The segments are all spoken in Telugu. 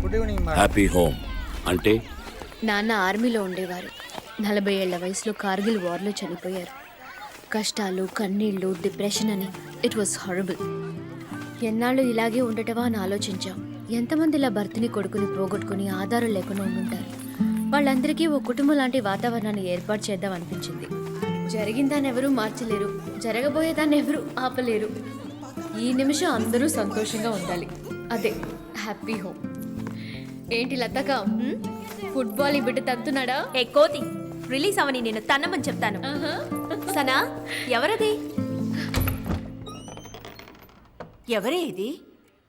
Good evening madam happy home అంటే నాన్న ఆర్మీలో ఉండేవారు. నలభై ఏళ్ళ వయసులో కార్గిల్ వార్లో చనిపోయారు. కష్టాలు కన్నీళ్ళు డిప్రెషన్ అని. ఇట్ వాస్ హారబుల్ ఎన్నాళ్ళు ఇలాగే ఉండటమా అని ఆలోచించాం. ఎంతమంది ఇలా భర్తని కొడుకుని పోగొట్టుకుని ఆధారం లేకుండా ఉండుంటారు? వాళ్ళందరికీ ఓ కుటుంబం లాంటి వాతావరణాన్ని ఏర్పాటు చేద్దాం అనిపించింది. జరిగిందాన్ని ఎవరూ మార్చలేరు. జరగబోయేదాన్ని ఎవరూ ఆపలేరు. ఈ నిమిషం అందరూ సంతోషంగా ఉండాలి. అదే హ్యాపీ హోమ్ ఏంటి లతక? ఫుట్బాల్ ఈ బిడ్డ తంతున్నాడా ఏ కోతి రిలీజ్ అవని నేను తన్నమని చెప్తాను. సనా ఎవరది? ఎవరే ఇది?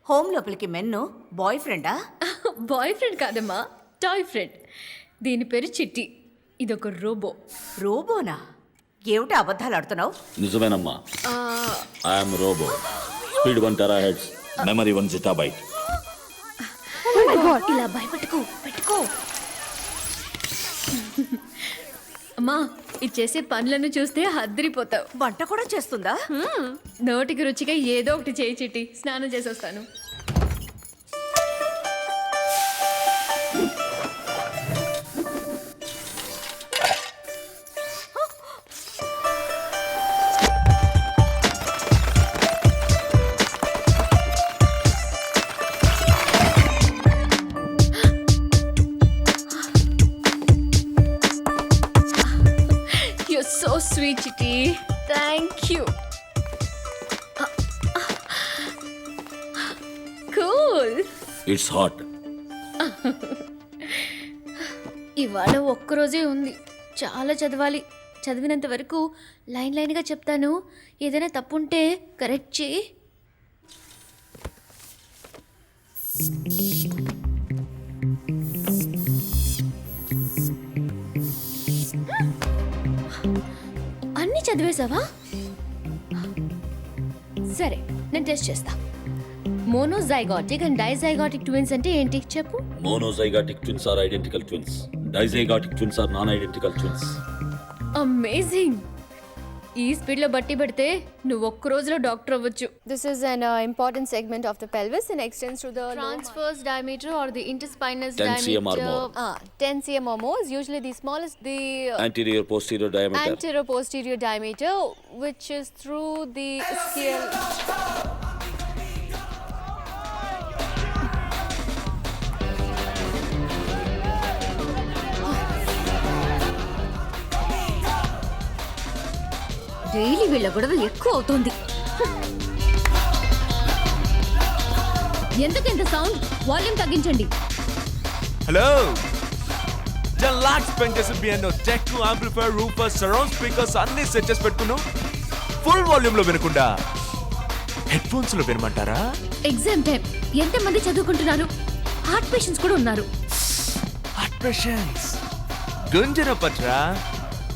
హోమ్ లోపలికి మెన్ను బాయ్ ఫ్రెండా? బాయ్ ఫ్రెండ్ కాదమ్మా టాయ్ ఫ్రెండ్. దీని పేరు చిట్టి ఇదొక రోబో. రోబోనా? ఏమిటి అబద్ధాలు ఆడుతున్నావు? నిజమేనమ్మా. I'm robo speed one terahertz memory one zettabyte ఇలా భయపెట్టుకో పెట్టుకో. అమ్మా ఇది చేసే పనులను చూస్తే హద్దరిపోతావు వంట కూడా చేస్తుందా? హ్మ్, నోటికి రుచిగా ఏదో ఒకటి చేయి చిట్టి స్నానం చేసి వస్తాను So sweet, Chitti. Thank you. Cool. It's hot ఇవాళ ఒక్కరోజే ఉంది చాలా చదవాలి చదివినంత వరకు లైన్ లైన్గా చెప్తాను ఏదైనా తప్పుంటే కరెక్ట్ చేయి చదివేశావా సరే నేను టెస్ట్ చేస్తా. మోనోజైగాటిక్ అండ్ డైజైగాటిక్ ట్విన్స్ అంటే ఏంటి? చెప్పు. Monozygotic twins are identical twins dizygotic twins are non identical twins amazing ఈ స్పీడ్లో బట్టి పెడితే నువ్వు ఒక్క రోజులో డాక్టర్ అవ్వచ్చు This is an uh, important segment of the pelvis and extends to the transverse diameter or the interspinous 10 cm or more. lower, uh, 10 cm or more is usually the smallest, the uh, anterior posterior diameter anterior posterior diameter, which is through the scale. daily వీళ్ళ గొడవ ఎక్కువ అవుతోంది. ఎందుకు సౌండ్? వాల్యూమ్ తగ్గించండి. హలో. లాక్స్ పెంచేసి బియన్నో tech amplifier woofer surround speakers అన్ని సెట్ చేసి పెట్టుకున్నావు ఫుల్ వాల్యూమ్లో వినకుండా. హెడ్ ఫోన్స్లో వినమంటారా? ఎగ్జామ్ టైం ఎంతమంది చదువుకుంటున్నారు? హార్ట్ పేషెంట్స్ కూడా ఉన్నారు. Heart patients. గుంజన పట్రా.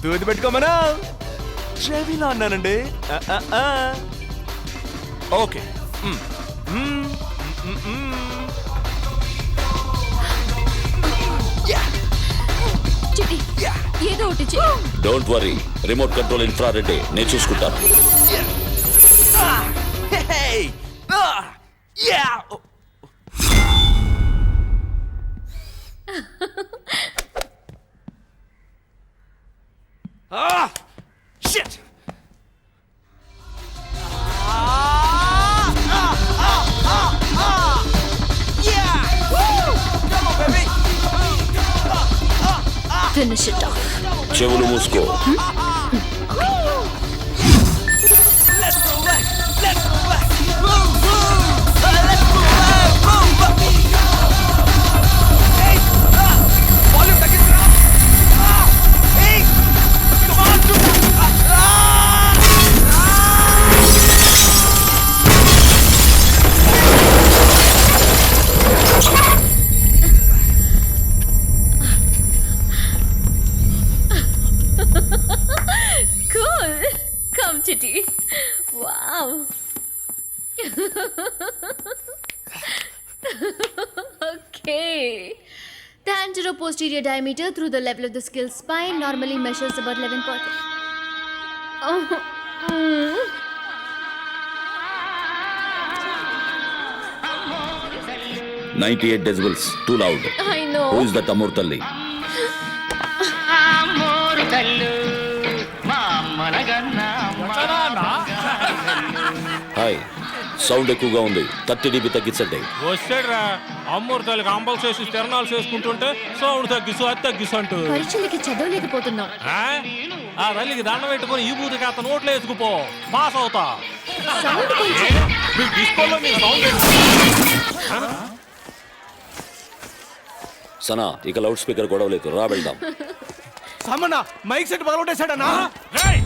తూది పెట్టుకోమనా. చెవిలో అన్నానండి. ఆ, ఆ, ఆ. ఓకే. ఏదో ఒకటి. Don't worry remote control infrared నేను చూసుకుంటాను! Ah! Finish it off. చెవులు మూసుకో Titi. Wow. okay. The anteroposterior diameter through the level of the skull spine normally measures about 11 point. Oh. Mm. Ninety-eight decibels. Too loud. I know. Who is that Amurtalli? Hi. Sound ఎక్కువగా ఉంది. థర్టీ డీబీ తగ్గించండి. వచ్చాడురా అమ్మూరు తల్లి కంపల్ చేసి తిరణాలు చేసుకుంటుంటే సౌండ్ తగ్గిసు అది తగ్గిసు అంటూ. పరీక్షలకి చదవలేకపోతున్నాం ఆ? ఆ తల్లికి దండం పెట్టుకొని ఈ బూతి కాస్త నోట్లో వేసుకుపో. పాస్ అవుతా. సౌండ్ కొంచెం మీరు తీసుకోలో మీరు సౌండ్ సనా ఇక లౌడ్ స్పీకర్ గొడవ లేదు రా వెళ్దాం. సామన్న మైక్ సెట్ పగలగొట్టేశాడన్నా రేయ్,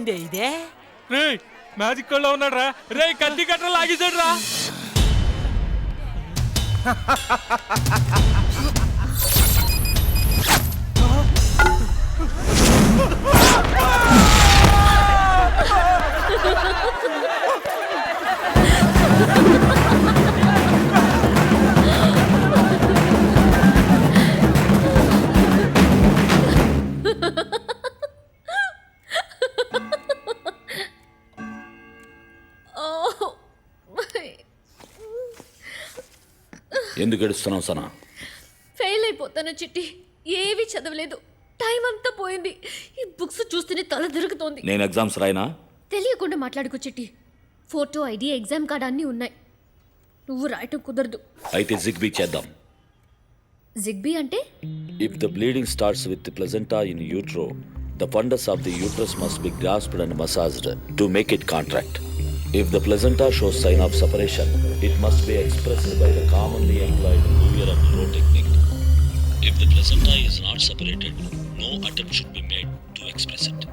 ఏంది ఇదే? రేయ్ మ్యాజిక్లో ఉన్నాడు రా రే కత్తి కట్టలు లాగేశాడు రా ఎందుకు ఏడుస్తున్నావు సనా? ఫెయిల్ అయిపోతాను చిట్టి. ఏవి చదవలేదు. టైం అంతా పోయింది. ఈ బుక్స్ చూస్తేనే తల తిరుగుతోంది. నేను ఎగ్జామ్స్ రాయనా? తెలియకుండా మాట్లాడుకో చిట్టి. ఫోటో ఐడి ఎగ్జామ్ కార్డ్ అన్నీ ఉన్నాయి. నువ్వు రాయటం కుదరదు. అయితే జిగ్బీ చేద్దాం. జిగ్బీ అంటే? The bleeding starts with the placenta in utero, the fundus of the uterus must be grasped and massaged to make it contract. If the placenta shows sign of separation, it must be expressed by the commonly employed Bouvier and Rowe technique. If the placenta is not separated, no attempt should be made to express it.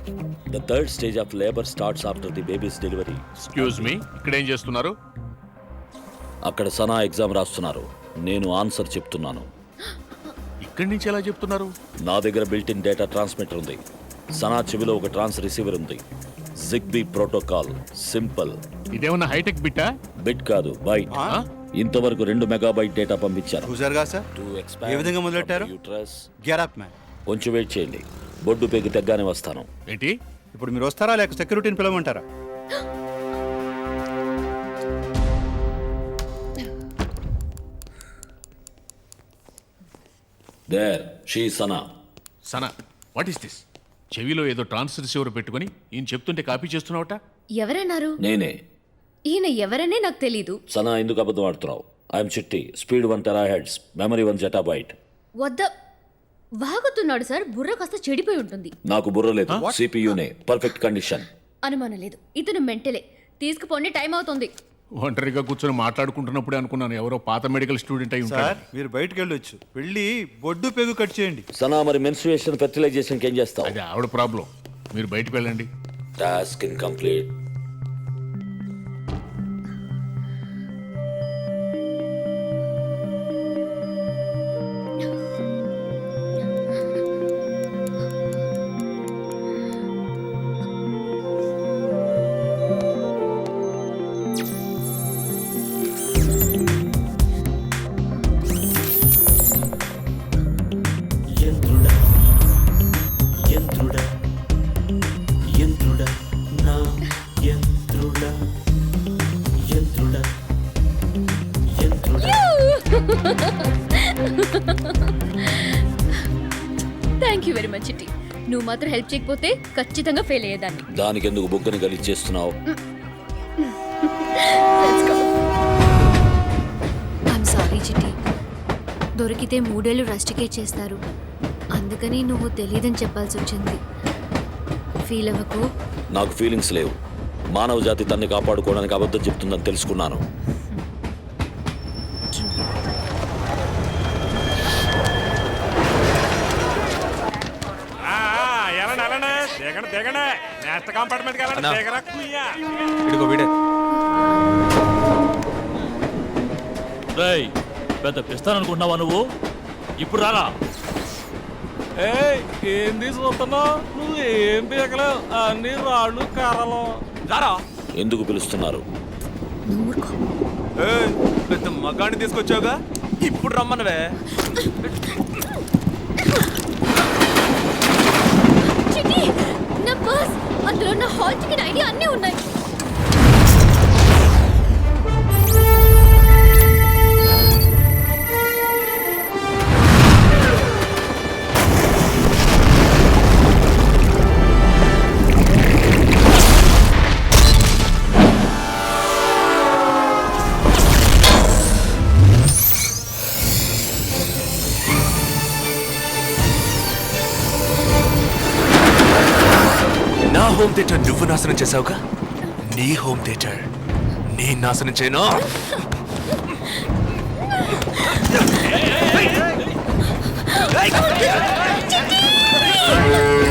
The third stage of labor starts after the baby's delivery. Excuse me ఇక్కడ ఏం చేస్తున్నారు అక్కడ సనా ఎగ్జామ్ రాస్తున్నారు నేను ఆన్సర్ చెప్తున్నాను ఇక్కడి నుంచి ఎలా చెప్తున్నారు నా దగ్గర బిల్ట్ ఇన్ డేటా ట్రాన్స్మిటర్ ఉంది సనా చెవిలో ఒక ట్రాన్స్ రిసీవర్ ఉంది జిగ్బీ ప్రోటోకాల్ సింపుల్ ఇదేమన్నా హైటెక్ బిట్టా? బిట్ కాదు బైట్ ఇంతవరకు రెండు మెగాబైట్ డేటా పంపించాను. చూసారుగా సార్? ఏ విధంగా మొదలెట్టారు? మ్యాన్ కొంచెం వెయిట్ చేయండి. బొడ్డు పెగి తగ్గానే వస్తాను. ఏంటి? ఇప్పుడు మీరు వస్తారా లేక సెక్యూరిటీని పిలవమంటారా? There she Sana Sana what is this చెవిలో ఏదో ట్రాన్స్ రిసీవర్ పెట్టుకొని ఈయన చెప్తుంటే కాపీ చేస్తున్నావట? ఎవరన్నారు? నేనే. ఈయన ఎవరనే నాకు తెలీదు. సనా ఎందుకు అబద్ధం ఆడుతున్నావు? I'm Chitti. Speed one terahertz memory one zettabyte వద్ద వాగుతున్నాడు సార్. బుర్ర కాస్త చెడిపోయి ఉంటుంది. నాకు బుర్ర లేదు. సిపియునే పర్ఫెక్ట్ కండిషన్ అనుమానం లేదు. ఇతను మెంటలే. తీసుకుపోండి టైం అవుతుంది. ఒంటరిగా కూర్చొని మాట్లాడుకుంటున్నప్పుడే అనుకున్నాను ఎవరో పాత మెడికల్ స్టూడెంట్ అయి సార్ ఉంటాడు మీరు బయటకు వెళ్ళొచ్చు వెళ్ళి బొడ్డు పెగు కట్ చేయండి. సనా మరి మెన్సువేషన్ ఫెర్టిలైజేషన్ ఏం చేస్తావు? అది ఆవిడ ప్రాబ్లం. మీరు బయటకు వెళ్ళండి. Task incomplete. నువ్వు మాత్రం హెల్ప్ చేయకపోతే ఖచ్చితంగా ఫెయిల్ అయ్యేదాన్ని. దానికి ఎందుకు బుగ్గని గలిచేస్తున్నావు ఐఎమ్ సారీ చిట్టి. దొరికితే మూడేళ్ళు రస్టికేట్ చేస్తారు. అందుకని నువ్వు తెలియదని చెప్పాల్సి వచ్చింది. ఫీల్ అవ్వకు. నాకు ఫీలింగ్స్ లేవు. మానవ జాతి తన్ని కాపాడుకోవడానికి అబద్ధం చెప్తుందని తెలుసుకున్నాను ఆ, దిగండి దిగండి. నెక్స్ట్ కంపార్ట్మెంట్ వెళ్ళండి అన్నా. దిగరా కుయ్యా. ఇదిగో వీడే. రేయ్ పెద్ద పిస్తాననుకుంటున్నావా నువ్వు? ఇప్పుడు రారా. ఏయ్ ఏంది చూస్తున్నావు నువ్వు ఏం పీకలేవు? అన్ని రాళ్ళు కర్రలు. రారా. ఎందుకు పిలుస్తున్నారు? ఏయ్, పెద్ద మగాడిని తీసుకొచ్చావుగా? ఇప్పుడు రమ్మనవే చిట్టి నా పర్స్ అందులో నా హాల్ టికెట్ ఐడి అన్నీ ఉన్నాయి. హోమ్ థియేటర్ నువ్వు నాశనం చేసావుగా నీ హోమ్ థియేటర్ నీ నాశనం చేయను Hey!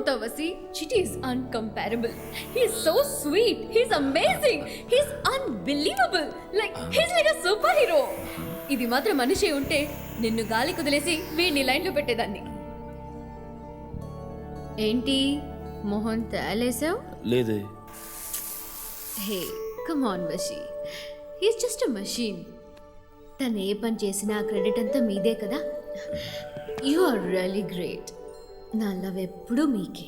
Vasi Chitti is incomparable he's so sweet he's amazing he's unbelievable like he's like a superhero ఇది మాత్రం మనిషి ఉంటే నిన్ను గాలి కుదిలేసి వీడిని లైన్లో పెట్టేదాన్ని. ఏంటి? మోహన్ తేలేసావు లేదే. Hey come on Vasi he's just a machine తను ఏ పని చేసినా క్రెడిట్ అంతా మీదే కదా? యు ఆర్ రియలీ గ్రేట్ నా లవ్ ఎప్పుడూ మీకే.